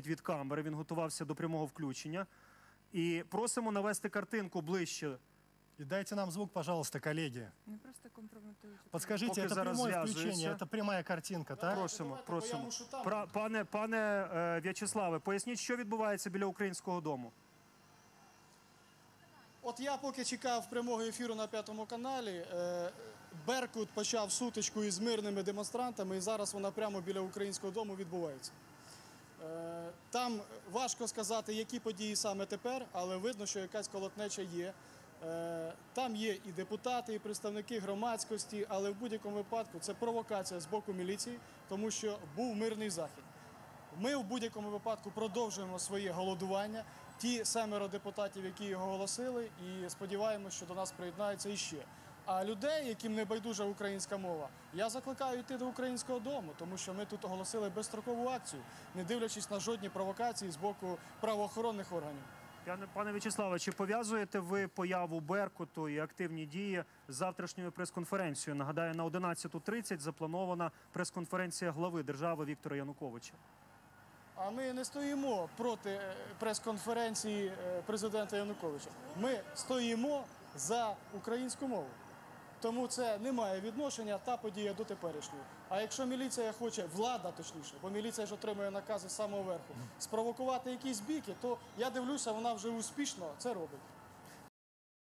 від камери. Він готувався до прямого включення. І просимо навести картинку ближче. И дайте нам звук, пожалуйста, коллеги. Не просто компрометують. Подскажите, Поки это зараз прямое включение, это прямая картинка, так? Просимо, давайте, бо я просимо. мушу там. Пра- пане пане е, В'ячеславе, поясніть, що відбувається біля українського дому. От я поки чекав прямого ефіру на п'ятому каналі. е, Беркут почав сутичку із мирними демонстрантами, і зараз вона прямо біля українського дому відбувається. Е, Там важко сказати, які події саме тепер, але видно, що якась колотнеча є. Е, Там є і депутати, і представники громадськості, але в будь-якому випадку це провокація з боку міліції, тому що був мирний захід. Ми в будь-якому випадку продовжуємо своє голодування. Ті семеро депутатів, які його оголосили, і сподіваємося, що до нас приєднаються іще. А людей, яким не байдужа українська мова, я закликаю йти до українського дому, тому що ми тут оголосили безстрокову акцію, не дивлячись на жодні провокації з боку правоохоронних органів. Пане, пане В'ячеславе, чи пов'язуєте ви появу Беркуту і активні дії з завтрашньою прес-конференцією? Нагадаю, на 11.30 запланована прес-конференція глави держави Віктора Януковича. А ми не стоїмо проти е, прес-конференції е, президента Януковича. Ми стоїмо за українську мову. Тому це не має відношення та подія до теперішньої. А якщо міліція хоче, влада точніше, бо міліція ж отримує накази з самого верху, спровокувати якісь біки, то я дивлюся, вона вже успішно це робить.